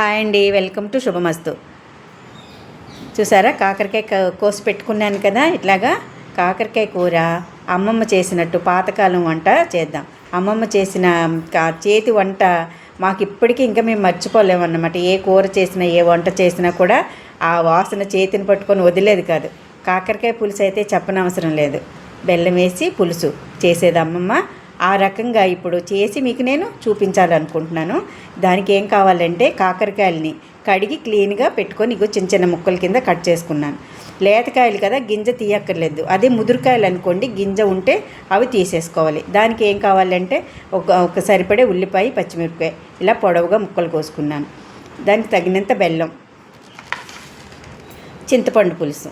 Hi అండి welcome to శుభమస్తు. చూసారా కాకరకాయ కోసి పెట్టుకున్నాను కదా ఇట్లాగా కాకరకాయ కూర అమ్మమ్మ చేసినట్టు పాతకాలం వంట చేద్దాం. అమ్మమ్మ చేసిన కా- చేతి వంట మాకు ఇప్పటికీ ఇంకా మేము మర్చిపోలేమన్నమాట ఏ కూర చేసినా ఏ వంట చేసినా కూడా ఆ వాసన చేతిని పట్టుకొని వదిలేదు కాదు. కాకరకాయ పులుసు అయితే చెప్పనవసరం లేదు. బెల్లం వేసి పులుసు చేసేది అమ్మమ్మ. ఆ రకంగా ఇప్పుడు చేసి మీకు నేను చూపించాలనుకుంటున్నాను. దానికి ఏం కావాలంటే కాకరకాయలని కడిగి క్లీన్గా పెట్టుకొని ఇగో చిన్న చిన్న ముక్కల కింద కట్ చేసుకున్నాను. లేతకాయలు కదా గింజ తీయక్కర్లేదు. అదే ముదురుకాయలు అనుకోండి గింజ ఉంటే అవి తీసేసుకోవాలి. దానికి ఏం కావాలంటే ఒక ఒక సరిపడే ఉల్లిపాయ పచ్చిమిరపకాయ ఇలా పొడవుగా ముక్కలు కోసుకున్నాను. దానికి తగినంత బెల్లం చింతపండు పులుసు.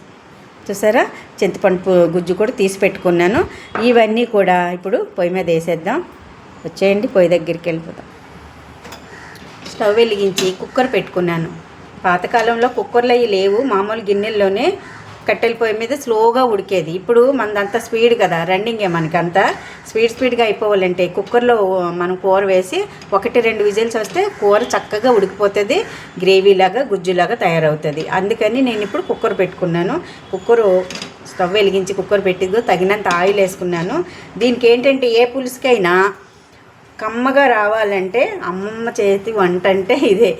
చూసారా? చింతపండు గుజ్జు కూడా తీసి పెట్టుకున్నాను. ఇవన్నీ కూడా ఇప్పుడు పొయ్యి మీద వేసేద్దాం. వచ్చేయండి పొయ్యి దగ్గరికి వెళ్ళిపోతాం స్టవ్ వెలిగించి కుక్కర్ పెట్టుకున్నాను. పాతకాలంలో కుక్కర్లు అవి లేవు. మామూలు గిన్నెల్లోనే కట్టెల పొయ్యి మీద స్లోగా ఉడికేది. ఇప్పుడు మనదంతా స్పీడ్ కదా రన్నింగే మనకంతా. స్పీడ్ స్పీడ్గా అయిపోవాలంటే కుక్కర్లో మనం కూర వేసి ఒకటి రెండు విజిల్స్ వస్తే కూర చక్కగా ఉడికిపోతుంది గ్రేవీలాగా గుజ్జులాగా తయారవుతుంది. అందుకని నేను ఇప్పుడు కుక్కర్ పెట్టుకున్నాను. కుక్కరు స్టవ్ వెలిగించి కుక్కర్ పెట్టిందో తగినంత ఆయిల్ వేసుకున్నాను. దీనికి ఏంటంటే ఏ పులుసుకైనా కమ్మగా రావాలంటే అమ్మమ్మ చేతి వంట అంటే ఇదే.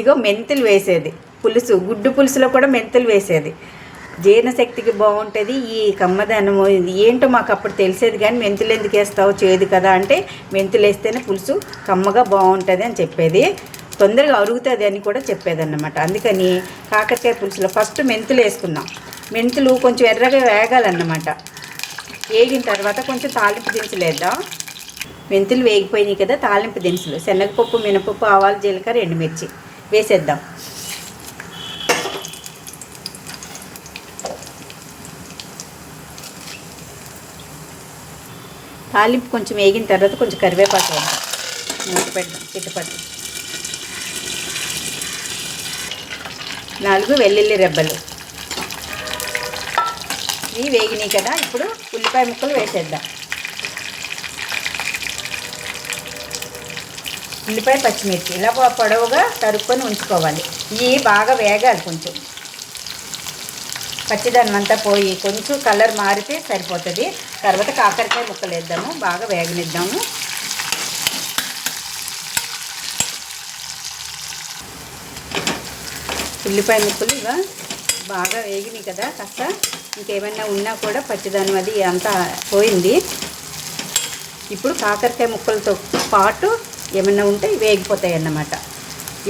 ఇగో మెంతులు వేసేది. పులుసు గుడ్డు పులుసులో కూడా మెంతులు వేసేది. జీర్ణశక్తికి బాగుంటుంది ఈ కమ్మదనము. ఇది ఏంటో మాకు అప్పుడు తెలిసేది కానీ మెంతులు ఎందుకు వేస్తావు చేయదు కదా అంటే మెంతులు వేస్తేనే పులుసు కమ్మగా బాగుంటుంది అని చెప్పేది. తొందరగా అరుగుతుంది అని కూడా చెప్పేదన్నమాట. అందుకని కాకరకాయ పులుసులో ఫస్ట్ మెంతులు వేసుకున్నాం మెంతులు కొంచెం ఎర్రగా వేగాలన్నమాట. వేగిన తర్వాత కొంచెం తాలింపు దినుసులు వేద్దాం. మెంతులు వేగిపోయినాయి కదా తాలింపు దినుసులు. శనగపప్పు మినపప్పు ఆవాలు జీలకర్ర ఎండుమిర్చి వేసేద్దాం. తాలింపు కొంచెం వేగిన తర్వాత కొంచెం కరివేపాకు వేద్దాం. మూత పెడదాం చిట్టుపట్టు నాలుగు వెల్లుల్లి రెబ్బలు. ఇవి వేగినాయి కదా ఇప్పుడు ఉల్లిపాయ ముక్కలు వేసేద్దాం. ఉల్లిపాయ పచ్చిమిర్చి ఇలా పొడవుగా తరుక్కొని ఉంచుకోవాలి. ఇవి బాగా వేగాలి కొంచెం. పచ్చిదనం అంతా పోయి కొంచెం కలర్ మారితే సరిపోతుంది. తర్వాత కాకరకాయ ముక్కలు వేద్దాము బాగా వేగనిద్దాము. ఉల్లిపాయ ముక్కలు ఇవ బాగా వేగినాయి కదా కాస్త ఇంకేమైనా ఉన్నా కూడా పచ్చిదనం అది అంతా పోయింది. ఇప్పుడు కాకరకాయ ముక్కలతో పాటు ఏమైనా ఉంటే వేగిపోతాయి అన్నమాట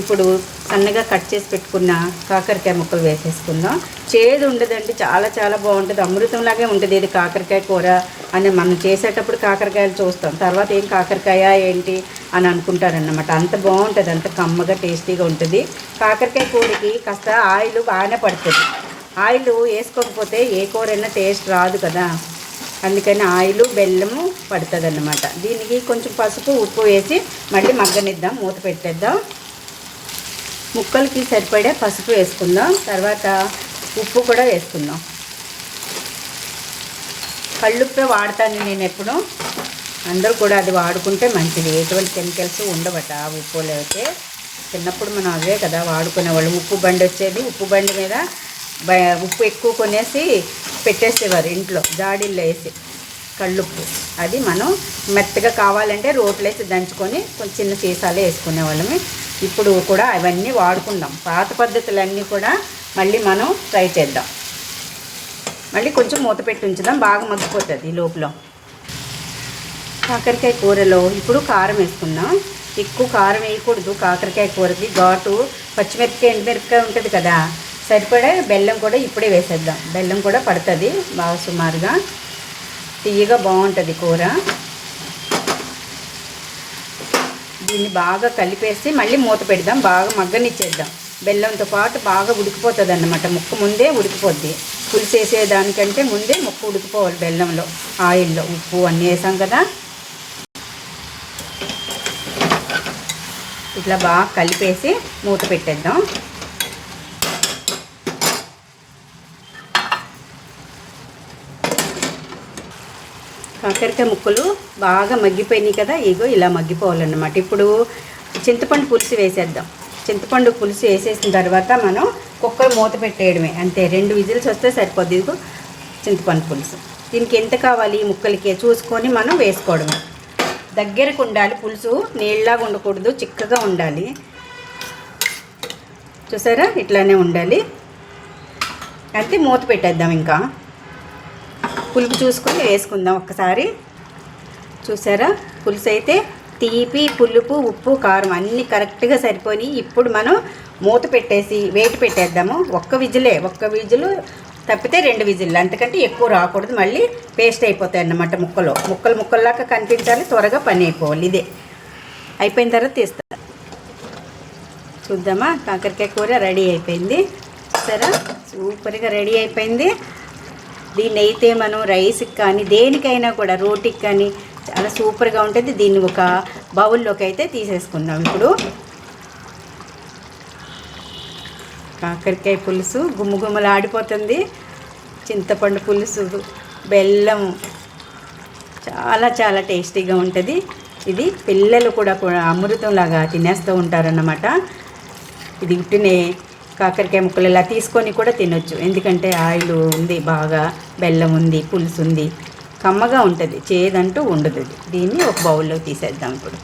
ఇప్పుడు సన్నగా కట్ చేసి పెట్టుకున్న కాకరకాయ ముక్కలు వేసేసుకుందాం. చేదు ఉండదండి చాలా చాలా బాగుంటుంది. అమృతంలాగే ఉంటుంది ఇది కాకరకాయ కూర అని మనం చేసేటప్పుడు కాకరకాయలు చూస్తాం. తర్వాత ఏం కాకరకాయ ఏంటి అని అనుకుంటారన్నమాట. అంత బాగుంటుంది అంత కమ్మగా టేస్టీగా ఉంటుంది. కాకరకాయ కూరకి కాస్త ఆయిల్ బాగానే పడుతుంది. ఆయిల్ వేసుకోకపోతే ఏ కూరైనా టేస్ట్ రాదు కదా. అందుకని ఆయిల్ బెల్లము పడుతుంది అన్నమాట దీనికి కొంచెం పసుపు ఉప్పు వేసి మళ్ళీ మగ్గనిద్దాం మూత పెట్టేద్దాం. ముక్కలకి సరిపడే పసుపు వేసుకుందాం. తర్వాత ఉప్పు కూడా వేసుకుందాం. కళ్ళుప్పే వాడతాను నేను ఎప్పుడు. అందరూ కూడా అది వాడుకుంటే మంచిది. ఎటువంటి కెమికల్స్ ఉండవట ఆ లేకపోతే. చిన్నప్పుడు మనం అవే కదా వాడుకునేవాళ్ళు. ఉప్పు బండి వచ్చేది. ఉప్పు బండి మీద ఉప్పు ఎక్కువ కొనేసి పెట్టేసేవారు ఇంట్లో జాడీల్లో వేసి. కళ్ళుప్పు. అది మనం మెత్తగా కావాలంటే రోట్లో వేసి దంచుకొని కొంచెం చిన్న సీసాలు వేసుకునేవాళ్ళమి ఇప్పుడు కూడా అవన్నీ వాడుకుందాం. పాత పద్ధతులన్నీ కూడా మళ్ళీ మనం ట్రై చేద్దాం. మళ్ళీ కొంచెం మూత పెట్టి ఉంచుదాం. బాగా మగ్గిపోతుంది ఈ లోపల. కాకరకాయ కూరలో ఇప్పుడు కారం వేసుకుందాం. ఎక్కువ కారం వేయకూడదు. కాకరకాయ కూరకి ఘాటు పచ్చిమిరపకాయ ఎండుమిరపకాయ ఉంటుంది కదా సరిపడే బెల్లం కూడా ఇప్పుడే వేసేద్దాం. బెల్లం కూడా పడుతుంది బాగా సుమారుగా. తీయగా బాగుంటుంది కూర. దీన్ని బాగా కలిపేసి మళ్ళీ మూత పెడదాం. బాగా మగ్గనిచ్చేద్దాం. బెల్లంతో పాటు బాగా ఉడికిపోతుంది అన్నమాట ముక్క ముందే ఉడికిపోద్ది. పులుసు వేసేదానికంటే ముందే ముక్క ఉడికిపోవాలి బెల్లంలో ఆయిల్లో. ఉప్పు అన్నీ వేసాం కదా. ఇట్లా బాగా కలిపేసి మూత పెట్టేద్దాం. కాకరకాయ ముక్కలు బాగా మగ్గిపోయినాయి కదా ఇగో ఇలా మగ్గిపోవాలన్నమాట. ఇప్పుడు చింతపండు పులుసు వేసేద్దాం. చింతపండు పులుసు వేసేసిన తర్వాత మనం కుక్కర్ మూత పెట్టేయడమే. అంతే రెండు విజిల్స్ వస్తే సరిపోద్ది. ఇదిగో చింతపండు పులుసు. దీనికి ఎంత కావాలి ముక్కలకి చూసుకొని మనం వేసుకోవడమే. దగ్గరకు ఉండాలి పులుసు నీళ్ళలాగా ఉండకూడదు చిక్కగా ఉండాలి. చూసారా? ఇట్లానే ఉండాలి. అయితే మూత పెట్టేద్దాం ఇంకా. పులుపు చూసుకొని వేసుకుందాం ఒక్కసారి. చూసారా? పులుసు అయితే తీపి పులుపు ఉప్పు కారం అన్నీ కరెక్ట్గా సరిపోయి ఇప్పుడు మనం మూత పెట్టేసి వేటి పెట్టేద్దాము. ఒక్క విజిలే ఒక్క విజులు తప్పితే రెండు విజిల్లు. అంతకంటే ఎక్కువ రాకూడదు. మళ్ళీ పేస్ట్ అయిపోతాయి అన్నమాట ముక్కలు. ముక్కలు ముక్కల్లాగా కనిపించాలి. త్వరగా పని అయిపోవాలి. ఇదే. అయిపోయిన తర్వాత తీస్తా. చూద్దామా? కాకరకాయ కూర రెడీ అయిపోయింది. సరే సూపర్గా రెడీ అయిపోయింది. దీన్ని అయితే మనం రైస్కి కానీ దేనికైనా కూడా రోటీకి కానీ చాలా సూపర్గా ఉంటుంది. దీన్ని ఒక బౌల్లోకి అయితే తీసేసుకుందాం ఇప్పుడు. కాకరకాయ పులుసు గుమ్మగుమ్మలు ఆడిపోతుంది. చింతపండు పులుసు బెల్లం చాలా చాలా టేస్టీగా ఉంటుంది. ఇది పిల్లలు కూడా కూడా అమృతంలాగా తినేస్తూ ఉంటారన్నమాట. ఇది ఇట్టునే కాకరకాయ ముక్కలు ఇలా తీసుకొని కూడా తినొచ్చు. ఎందుకంటే ఆయిల్ ఉంది బాగా బెల్లం ఉంది పులుసు ఉంది. కమ్మగా ఉంటుంది చేదంటూ ఉండదు దీన్ని ఒక బౌల్లో తీసేద్దాం ఇప్పుడు.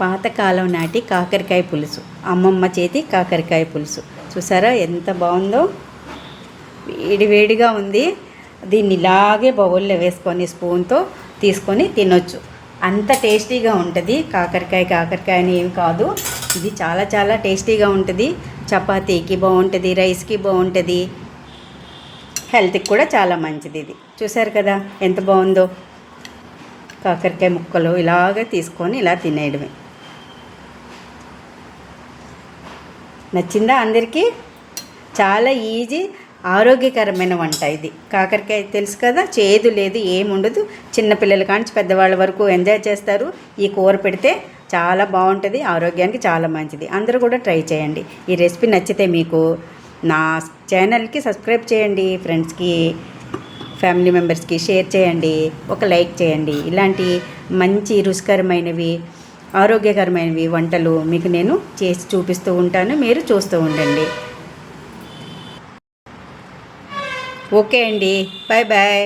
పాతకాలం నాటి కాకరకాయ పులుసు. అమ్మమ్మ చేతి కాకరకాయ పులుసు. చూసారా ఎంత బాగుందో? వేడివేడిగా ఉంది. దీన్ని ఇలాగే బౌల్లో వేసుకొని స్పూన్తో తీసుకొని తినొచ్చు. అంత టేస్టీగా ఉంటుంది కాకరకాయ. కాకరకాయ అని ఏం కాదు. ఇది చాలా చాలా టేస్టీగా ఉంటుంది. చపాతీకి బాగుంటుంది రైస్కి బాగుంటుంది. హెల్త్కి కూడా చాలా మంచిది ఇది. చూసారు కదా ఎంత బాగుందో? కాకరకాయ ముక్కలు ఇలాగ తీసుకొని ఇలా తినేయడమే. నచ్చిందా అందరికీ? చాలా ఈజీ ఆరోగ్యకరమైన వంట ఇది. కాకరకాయ తెలుసు కదా చేదు లేదు ఏముండదు. చిన్నపిల్లల కాంచి పెద్దవాళ్ళ వరకు ఎంజాయ్ చేస్తారు. ఈ కూర పెడితే చాలా బాగుంటుంది ఆరోగ్యానికి చాలా మంచిది. అందరూ కూడా ట్రై చేయండి. ఈ రెసిపీ నచ్చితే మీకు నా ఛానల్కి సబ్స్క్రైబ్ చేయండి ఫ్రెండ్స్కి ఫ్యామిలీ మెంబర్స్కి షేర్ చేయండి ఒక లైక్ చేయండి. ఇలాంటి మంచి రుచికరమైనవి ఆరోగ్యకరమైనవి వంటలు మీకు నేను చేసి చూపిస్తూ ఉంటాను. మీరు చూస్తూ ఉండండి. ఓకే అండి. Bye bye.